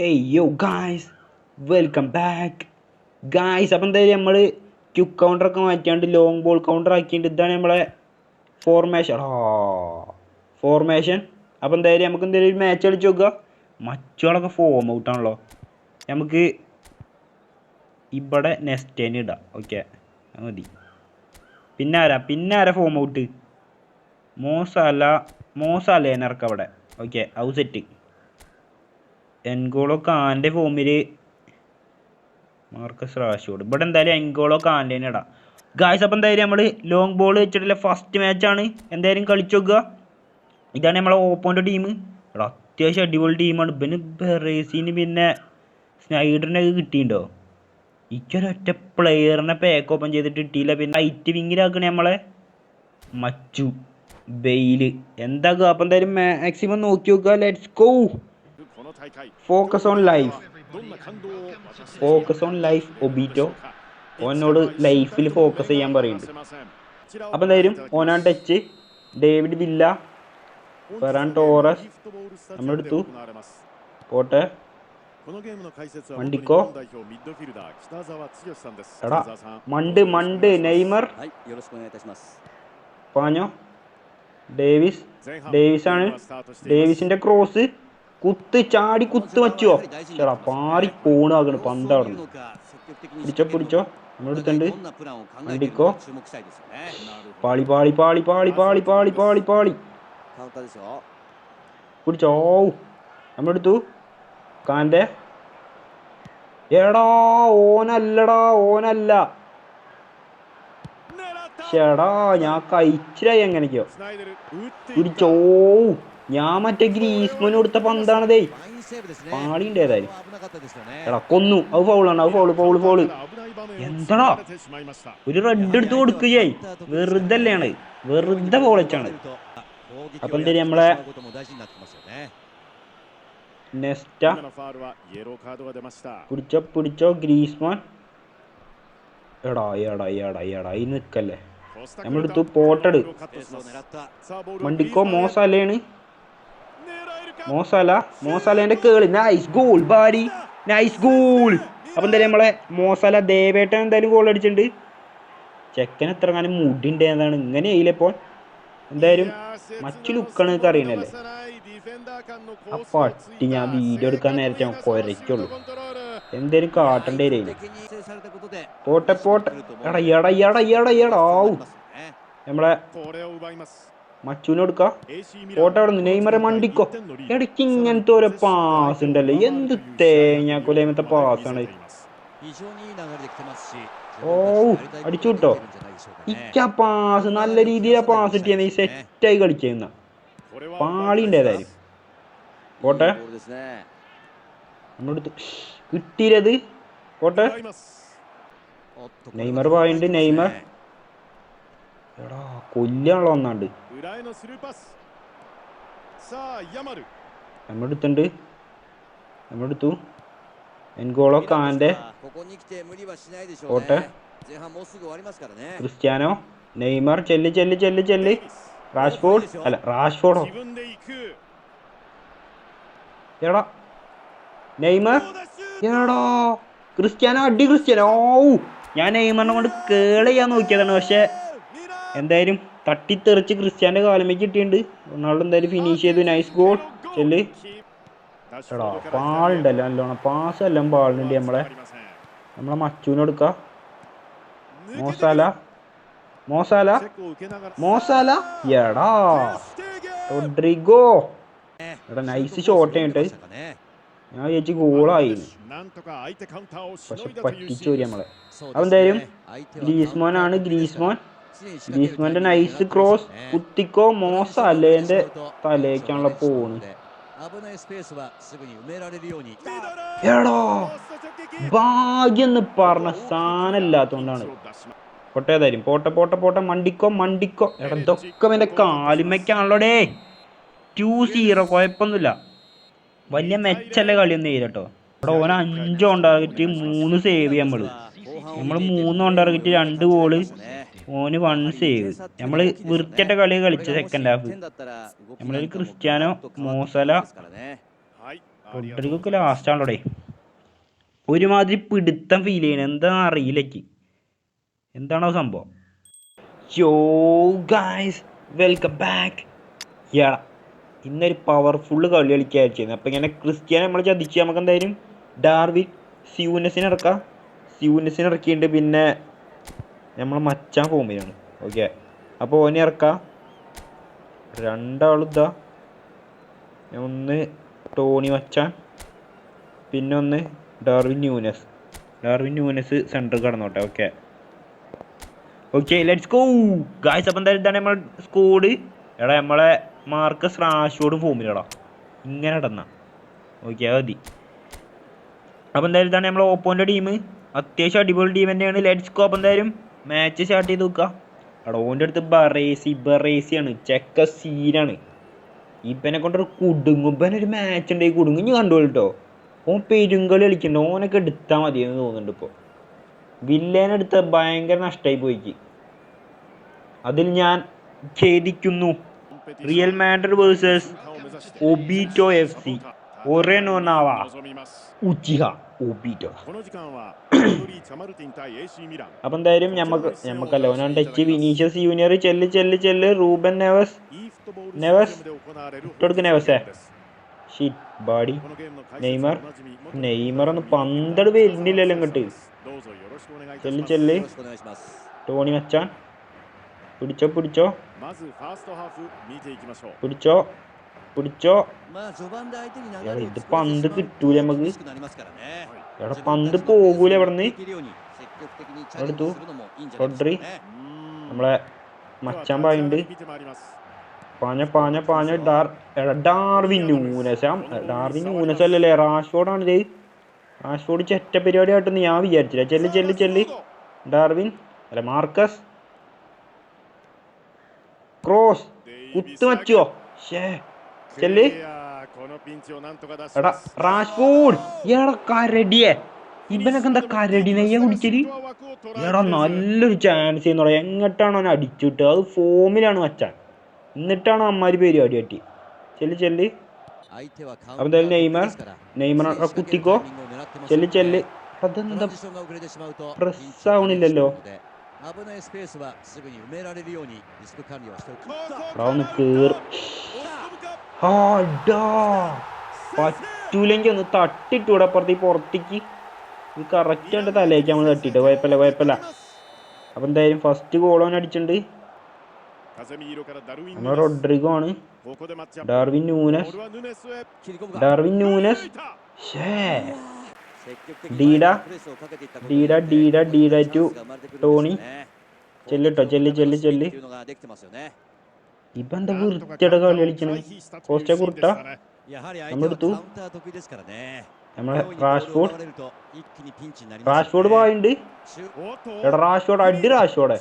Hey യോ guys welcome back guys അപ്പം എന്തായാലും നമ്മൾ ക്യുക്ക് കൗണ്ടറൊക്കെ മാറ്റിയാണ്ട് ലോങ് ബോൾ കൗണ്ടർ ആക്കിയിട്ട് ഇതാണ് നമ്മളെ ഫോർമേഷൻ ഫോർമേഷൻ അപ്പം എന്തായാലും നമുക്ക് എന്തായാലും ഒരു മാച്ച് കളിച്ച് നോക്കുക മറ്റുകളൊക്കെ ഫോം ഔട്ടാണല്ലോ നമുക്ക് ഇവിടെ നെസ്റ്റേന് ഇടാം. ഓക്കെ മതി. പിന്നെ ആരാ? പിന്നെ ആരാ ഫോം ഔട്ട് മോസാല മോസാലേനർക്ക് അവിടെ. ഓക്കെ ഔ സെറ്റ് എൻഗോളോ കാന്റെ ഫോമിൽ മാർക്കസ് റാഷ്ഫോർഡ് ഇവിടെ എന്തായാലും എൻഗോളോ കാന്റെ തന്നെ ഗായ്സ് അപ്പം എന്തായാലും നമ്മൾ ലോങ് ബോൾ വെച്ചിട്ടുള്ള ഫസ്റ്റ് മാച്ചാണ് എന്തായാലും കളിച്ചു നോക്കുക. ഇതാണ് നമ്മളെ ഓപ്പോന്റെ ടീം ഇവിടെ അത്യാവശ്യം അടിപൊളി ടീമാണ് പിന്നെ ബെറേസിന് പിന്നെ സ്നൈഡറിനെ കിട്ടിയിട്ടുണ്ടോ ഇക്കൊരൊറ്റ പ്ലെയറിനെ പാക്ക് ഓപ്പൺ ചെയ്തിട്ട് കിട്ടിയില്ല. പിന്നെ റൈറ്റ് വിങ്ങിലാക്കണ നമ്മളെ മച്ചു. ബെയിൽ. എന്താക്കുക അപ്പം എന്തായാലും മാക്സിമം നോക്കി നോക്കുക. Let's go focus on life focus on life Obito ഓനോട് ലൈഫിൽ ഫോക്കസ് ചെയ്യാൻ പറയുന്നുണ്ട്. അപ്പം എന്തായാലും ഓനാൻ touch David Villa Ferran Torres നമ്മളെടുത്തു പോട്ടെ. മണ്ടിക്കോ? എടാ മണ്ട് മണ്ട് നെയ്മർ. പാഞ്ഞോ? ഡേവിസ്. ഡേവിസ് ആണ് ഡേവിസിന്റെ ക്രോസ് കുത്ത് ചാടി കുത്ത് വച്ചോ ചേടാ പാറി പോണാകണ് പന്ത് അവിടെ പിടിച്ചോ. പിടിച്ചോ നമ്മളെടുത്തുണ്ട് വണ്ടിക്കോ പാളി പാളി പാളി പാളി പാളി പാളി പാളി പാളി. പിടിച്ചോ. നമ്മളെടുത്തു. കാന്റെ എടാ ഓനല്ലടാ ഓനല്ല. ചേടാ ഞാൻ കഴിച്ചിരായി എങ്ങനെയൊക്കെയോ. പിടിച്ചോ. ഞാൻ മറ്റേ ഗ്രീസ്മന് കൊടുത്ത പന്താണതേ. പാളി ഉണ്ടേതായാലും എടാ കൊന്നു. അത് ഫൗളാണ് അത് ഫൗൾ ഫൗൾ ഫൗൾ എന്താടാ? ഒരു റെഡ് എടുത്ത് കൊടുക്കുകയായി വെറുതെ അല്ലാണ് വെറുതെ ഫോളച്ചാണ് അപ്പൊ എന്താ നമ്മളെ? നെസ്റ്റ. പിടിച്ചോ പിടിച്ചോ ഗ്രീസ്മാൻ. എടാ എടാ എടാ എടാ ഈ നിക്കല്ലേ. നമ്മളെടുത്തു പോട്ടട്. വണ്ടിക്കോ മോശം അല്ലേണ്. മോസല മോസലേന്റെ കേളി. നൈസ് ഗോൾ ബാരി നൈസ് ഗോൾ അപ്പം എന്തായാലും നമ്മളെ മോസല ദേവേട്ടൻ എന്തായാലും ഗോൾ അടിച്ചിട്ടുണ്ട്. ചെക്കൻ എത്ര കാലം എന്നാണ് ഇങ്ങനെ ആയില്ലപ്പോൾ എന്തായാലും മറ്റു ലുക്കാണ് അറിയണല്ലേ. അപ്പൊ അട്ടി ഞാൻ വീഡിയോ എടുക്കാൻ നേരത്തെ ഞാൻ എന്തേലും കാട്ടണ്ടേ പോട്ടെ പോട്ടെ. എടാ എടാ എടാ എടാ നമ്മളെ മച്ചൂന് കൊടുക്ക കോട്ട അവിടെ നെയ്മറെ മണ്ടിക്കോ? ഇടയ്ക്ക് ഇങ്ങനത്തെ ഒരു പാസ് ഉണ്ടല്ലോ. എന്ത് തേങ്ങ കൊലയമത്തെ പാസ്സാണ് ഓ അടിച്ചു കിട്ടോ ഇക്ക പാസ് നല്ല രീതിയിലാ പാസ് കിട്ടിയെന്ന് ഈ സെറ്റായി കളിക്കുന്ന പാളിന്റെ ഏതായാലും കോട്ടെ നമ്മളെടുത്ത് കിട്ടിയത് കോട്ടെ നെയ്മർ പോയിന്റ് നെയ്മർ. എടാ കൊല്ലാളോ ഒന്നാണ്ട് നമ്മെടുത്തുണ്ട് നമ്മെടുത്തു എൻഗോളോ കാന്റെ ഓട്ടെ ക്രിസ്ത്യാനോ നെയ്മർ ചെല്ല് ചെല്ല് ചെല്ല് ചെല്ല്. റാഷ്ഫോർഡ് അല്ല റാഷ്ഫോർഡോ? എടാ നെയ്മർ. എടോ ക്രിസ്ത്യാനോ അടി ക്രിസ്ത്യാനോ. ഞാൻ നെയ്മറിനെ കൊണ്ട് കേൾ ചെയ്യാൻ നോക്കിയതാണ്. പക്ഷേ എന്തായാലും തട്ടിത്തെറിച്ച് ക്രിസ്ത്യാന്റെ കാലമേക്ക് കിട്ടിയിട്ടുണ്ട്. റൊണാൾഡോ എന്തായാലും ഫിനിഷ് ചെയ്തു. നൈസ് ഗോൾ ചെല്ല്. എടാ പാളുണ്ടല്ലോ നല്ലോണം. പാസ് എല്ലാം പാളുന്നുണ്ട് നമ്മളെ. നമ്മളെ മച്ചുവിനെടുക്ക മോസാല മോസാല മോസാല എടാ. റോഡ്രിഗോ. എടാ നൈസ് ഷോട്ട് ആയിട്ട് ഞാൻ ചേച്ചി ഗോളായി പക്ഷെ പറ്റിച്ചോരി നമ്മളെ. അതെന്തായാലും എന്തായാലും ഗ്രീസ്മോൻ ആണ് ഗ്രീസ്മോൻ. ഗ്രീസ്മാന്റെ നൈസ് ക്രോസ് കുത്തിക്കോ മോശ അല്ലേ എന്റെ തലേക്കാണല്ലോ പോണ് എടോ ഭാഗ്യം പറഞ്ഞ സാധനമില്ലാത്തോണ്ടാണ്. പൊട്ടേ തരും പോട്ടെ പോട്ടെ പോട്ടെ മണ്ടിക്കോ മണ്ടിക്കോ. എടാ ഇതൊക്കെ എന്റെ കാലിമയ്ക്കാണല്ലോടേ ടു സീറോ കുഴപ്പമൊന്നുമില്ല വലിയ മെച്ചല്ല കളിയൊന്നും ചെയ്തട്ടോ. ഇവിടെ ഓന അഞ്ച് മൂന്ന് സേവ് നമ്മൾ നമ്മൾ മൂന്ന് ഓൺ രണ്ട് ഗോൾ ഓന് വൺ സേവ് നമ്മൾ വൃത്തിയായിട്ട കളി കളിച്ച സെക്കൻഡ് ഹാഫ് നമ്മളൊരു ക്രിസ്ത്യാനോ മോസല റോഡ്രിഗൊക്കെ ലാസ്റ്റ് ആണല്ലോടെ ഒരുമാതിരി പിടുത്തം ഫീൽ ചെയ്യണ. എന്താണെന്ന് അറിയില്ലേക്ക്. എന്താണോ സംഭവം? യോ ഗായ്സ് വെൽക്കം ബാക്ക് യാ ഇന്നൊരു പവർഫുള്ള് കളി കളിക്കായിരിക്കുന്നത് അപ്പം ഇങ്ങനെ ക്രിസ്ത്യാനെ നമ്മൾ ചതിച്ച് നമുക്ക് എന്തായാലും ഡാർവിൻ സ്യൂനസിനെ ഇറക്കാം. സ്യൂനസിനെ ഇറക്കിയിട്ടുണ്ട് പിന്നെ നമ്മൾ മച്ചാൻ ഫോമിലാണ് ഓക്കെ അപ്പോൾ ഓനെ ഇറക്കാം. രണ്ടാളും ഇതാ. ഒന്ന് ടോണി മച്ചാൻ പിന്നെ ഒന്ന് Darwin Nunez Darwin Nunez centre കടന്നോട്ടെ. Okay okay let's go guys അപ്പം എന്തായാലും ഇതാണ് നമ്മൾ സ്കോഡ് എടാ നമ്മളെ മാർക്കസ് റാഷോട് ഫോമിലടാ. ഇങ്ങനെ ഇടന്ന ഓക്കെ അത് മതി. അപ്പം എന്തായാലും ഇതാണ് നമ്മളെ ഓപ്പോന്റെ ടീം അത്യാവശ്യം അടിപൊളി ടീം തന്നെയാണ്. ലെറ്റ്സ് ഗോ അപ്പം എന്തായാലും മാച്ച് സ്റ്റാർട്ട് ചെയ്ത് നോക്കുക അവിടെ ഓന്റെ അടുത്ത് ബറേസി ബറേസിയാണ് ചെക്ക സീനാണ് ഇപ്പനെ കൊണ്ടൊരു കുടുങ്ങും. ഒരു മാച്ച് ഉണ്ടായി കുടുങ്ങും. ഞാൻ കണ്ടു കേട്ടോ ഓൻ പെരുങ്കളി കളിക്കണ്ട. ഓനൊക്കെ എടുത്താൽ മതി എന്ന് തോന്നുന്നുണ്ട് ഇപ്പോൾ വില്ലേനെടുത്ത ഭയങ്കര നഷ്ടമായി പോയിക്ക്. അതിൽ ഞാൻ ഖേദിക്കുന്നു. റിയൽ മാൻഡർ വേഴ്സസ് ഒബിറ്റോ എഫ് സി オレの名は内葉 ഒബിറ്റ അപ്പൊ എന്തായാലും ഞമ്മക്ക് ഞമ്മക്കല്ല ഓനാൻ ടച്ച് വിനീഷ്യസ് ജൂനിയർ ചെല്ല് ചെല്ല് ചെല്ല് റൂബൻ നെവസ് നെവസ് ഇട്ടെടുക്ക് നെവസേ ഷീറ്റ് ബാഡി നെയ്മർ നെയ്മർ ഒന്ന് പന്തട് വരുന്നില്ലല്ലോ ഇങ്ങോട്ട് ചെല്ല് ചെല്ല് ടോണി മച്ചാൻ പിടിച്ചോ പിടിച്ചോ പിടിച്ചോ പിടിച്ചോ? ഇത് പന്ത് കിട്ടൂല നമുക്ക്. എവിടെ പന്ത് പോകൂല ഇവിടുന്ന്? എടുത്തു. റോഡ്രി നമ്മളെ മച്ചാൻ പായുണ്ട്. പാഞ്ഞ പാഞ്ഞ പാഞ്ഞ ഡാർ ഡാർവിൻ ന്യൂനസാം ഡാർവിൻ ന്യൂനസം അല്ലല്ലേ? റാഷ്ഫോർഡാണ് ഇത്. റാഷ്ഫോർഡ് ചെറ്റ പരിപാടി ആയിട്ടൊന്ന് ഞാൻ വിചാരിച്ചില്ല. ചെല്ല് ചെല്ല് ചെല്ല്. ഡാർവിൻ. അല്ല മാർക്കസ്. ക്രോസ്. കുത്തുമച്ചോ ഷേ ചെല്ലി എടാ നല്ലൊരു ചാൻസ് എന്ന് പറയാം. അത് ഫോമിലാണ് മച്ചാൻ. എന്നിട്ടാണ് അമ്മാര് പേര് അടി തട്ടി ചെല്ലി ചെല്ലി. അപ്പൊ നെയ്മർ നെയ്മർ കുത്തിക്കോ. ചെല്ലി ചെല്ലി. അതെന്താ പ്രസ് ആവണില്ലല്ലോ ഒന്ന് കേർ ഹാഡാ പറ്റൂലെങ്കിൽ ഒന്ന് തട്ടിട്ടൂടെ അപ്പുറത്ത് ഈ പുറത്തേക്ക്. ഇത് കറക്റ്റ് എന്റെ തലേക്ക് നമ്മൾ തട്ടിയിട്ട് കുഴപ്പമില്ല കുഴപ്പമില്ല. അപ്പം എന്തായാലും ഫസ്റ്റ് ഗോൾ അവൻ അടിച്ചിട്ടുണ്ട്. നമ്മുടെ റൊഡ്രിഗോ ആണ് ഡാർവിൻ ന്യൂനസ് ഡാർവിൻ ന്യൂനസ് ഡീഡ. ഡീഡ ഡീഡ ഡീഡ ടു ടോണി. ചെല്ലിട്ടോ ചെല്ലി ചെല്ലി ചെല്ലി. ഇപ്പൊ എന്താ വൃത്തിയുടെ കളി കളിക്കണം കോസ്റ്റ കുർട്ട നമ്മളെടുത്തു. നമ്മളെ റാഷ്ഫോർഡ് റാഷ്ഫോർഡ് പോയിണ്ട്. റാഷ്ഫോർഡ് അടി റാഷ്ഫോർഡ്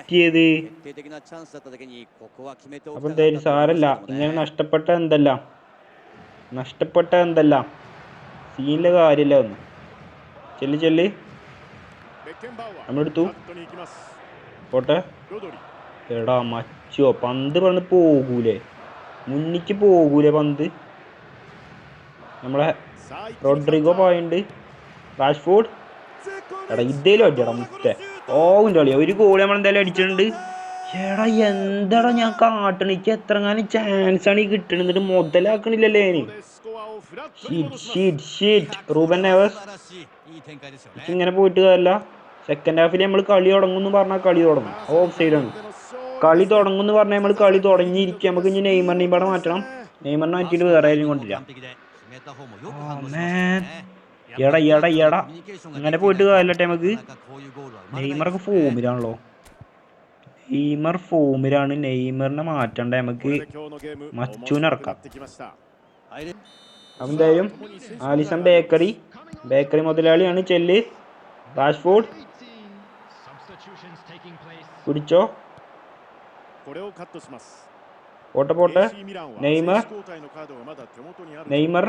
പറ്റിയത്? അപ്പൊ എന്തായാലും സാരല്ല. ഇങ്ങനെ നഷ്ടപ്പെട്ട എന്തല്ല? നഷ്ടപ്പെട്ട എന്തല്ല? സീനിലെ കാര്യമില്ല ഒന്ന് ചെല്ലി ചെല്ലി. നമ്മളെടുത്തു. പോട്ടെ. എടാ മച്ചോ പന്ത് പറഞ്ഞ് പോകൂലേ. മുന്നിക്ക് പോകൂലേ പന്ത്. നമ്മളെ റോഡ്രിഗോ പോയിണ്ട്. റാഷ്ഫോർഡ്. എടാ ഇതേലും അടിച്ചടാ മുറ്റേ. ഓ ഒരു ഗോളി നമ്മൾ എന്തായാലും അടിച്ചിട്ടുണ്ട്. എടാ എന്താടാ ഞാൻ കാട്ടണിക്ക് എത്ര കാലം ചാൻസ് ആണ് ഈ കിട്ടണത് എന്നിട്ട് മുതലാക്കണില്ലല്ലേ റൂബൻ ഇങ്ങനെ പോയിട്ട് കാര്യമില്ല സെക്കൻഡ് ഹാഫിൽ നമ്മൾ കളി തുടങ്ങും പറഞ്ഞാൽ കളി തുടങ്ങും. ഓഫ് സൈഡാണ് കളി തുടങ്ങും എന്ന് പറഞ്ഞാൽ നമ്മൾ കളി തുടങ്ങിയിരിക്കുക നമുക്ക് ഇനി നെയ്മറിനെ ഇവിടെ മാറ്റണം. നെയ്മറിനെ മാറ്റിയിട്ട് വേറെ ആരും കൊണ്ടില്ല oh, എടാ എടാ എടാ. അങ്ങനെ പോയിട്ട് കാര്യമല്ലേ നമുക്ക്. നെയ്മറൊക്കെ ഫോമിലാണല്ലോ നെയ്മർ ഫോമിലാണ് നെയ്മറിനെ മാറ്റണ്ട? നമുക്ക് മച്ചൂനെ ഇറക്കാം. Alison bakery. ബേക്കറി മുതലാളിയാണ് ചെല്ല്. റാഷ്ഫോർഡ് പിടിച്ചോ? പോട്ടെ പോട്ടെ. നെയ്മർ നെയ്മർ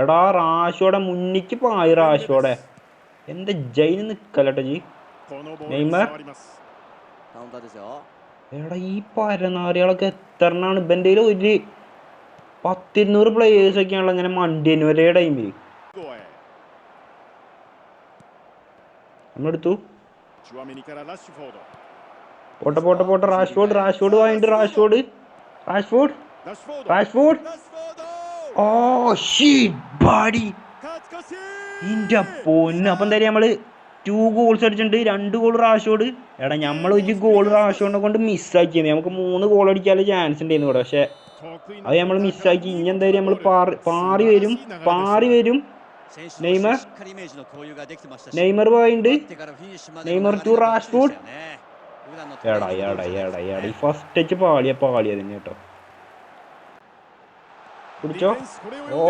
എടാ റാഷോടെ മുന്നിക്ക് പായി റാഷോടെ എന്റെ ജയിലിൽ നിൽക്കല്ലോ ജി? നെയ്മർ എടാ ഈ പരനാറികളൊക്കെ എത്രണ്ണാണ് ഇവന്റെ ഒരു പത്തിരുന്നൂറ് പ്ലേയേഴ്സ് ഒക്കെയാണല്ലോ അങ്ങനെ മണ്ടിയന് ഒരേ ടൈമിൽ നമ്മളെടുത്തു. പോട്ടെ പോട്ടെ പോട്ടെ. റാഷ്ഫോർഡ് റാഷ്ഫോർഡ് വാങ്ങിട്ട് റാഷ്ഫോർഡ് റാഷ്ഫോർഡ് റാഷ്ഫോർഡ് ഓ ഷീറ്റ് ബാഡി ഇന്റെ പൊന്ന്. അപ്പം എന്തായാലും നമ്മൾ ടു ഗോൾസ് അടിച്ചിട്ടുണ്ട് രണ്ട് ഗോൾ റാഷോട്. എടാ നമ്മൾ ഒരു ഗോൾ റാഷോനെ കൊണ്ട് മിസ്സാക്കി നമുക്ക് മൂന്ന് ഗോൾ അടിക്കാനുള്ള ചാൻസ് ഉണ്ടായിരുന്നു കൂടെ പക്ഷെ അത് നമ്മൾ മിസ്സാക്കി ഇനി എന്തായാലും നമ്മൾ പാറി പാറി വരും പാറി വരും. നെയ്മർ നെയ്മർ പോയിണ്ട്. നെയ്മർ ടു റാഷ്ഫോർഡ് എടാ എടാ എടാ എടാ. ഈ ഫസ്റ്റ് ടച്ച് പാളിയ പാളിയ തന്നെ കേട്ടോ. കുടിച്ചോ ഓ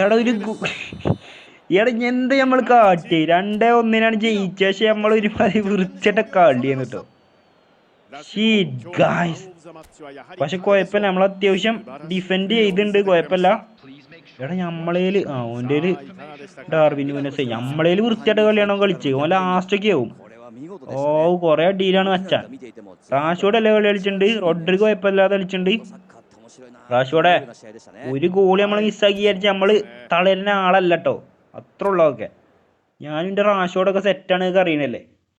എടാ ഒരു എടാ എന്ത് നമ്മൾ കാട്ടി? രണ്ടേ ഒന്നിനാണ് ജയിച്ച. പക്ഷെ നമ്മൾ ഒരുമാതിരി വൃത്തിട്ട കാട്ടിയെന്ന് കേട്ടോ. പക്ഷെ കുഴപ്പമില്ല. നമ്മൾ അത്യാവശ്യം ഡിഫെൻഡ് ചെയ്തിണ്ട് കുഴപ്പമില്ല. എടാ നമ്മളേൽ ആ ഓന്റെ ഡാർവിൻ മുന്നസേ നമ്മളേൽ വൃത്തിയായിട്ട് കളിയാണോ കളിച്ച്. ഓൻ ലാസ്റ്റൊക്കെ ആവും. ഓ കൊറേ അടിയിലാണ് അച്ഛൻ റാഷോടെ അല്ലേ കളി കളിച്ചിട്ടുണ്ട്? റോഡ്രി കുഴപ്പമില്ലാതെ കളിച്ചിട്ടുണ്ട്. റാഷോടെ ഒരു ഗോളി നമ്മൾ മിസ്സാക്കി വിചാരിച്ച് നമ്മൾ തളരുന്ന ആളല്ലട്ടോ അത്ര ഉള്ളതൊക്കെ ഞാനും എന്റെ റാഷോടൊക്കെ സെറ്റാണ് അറിയണല്ലേ?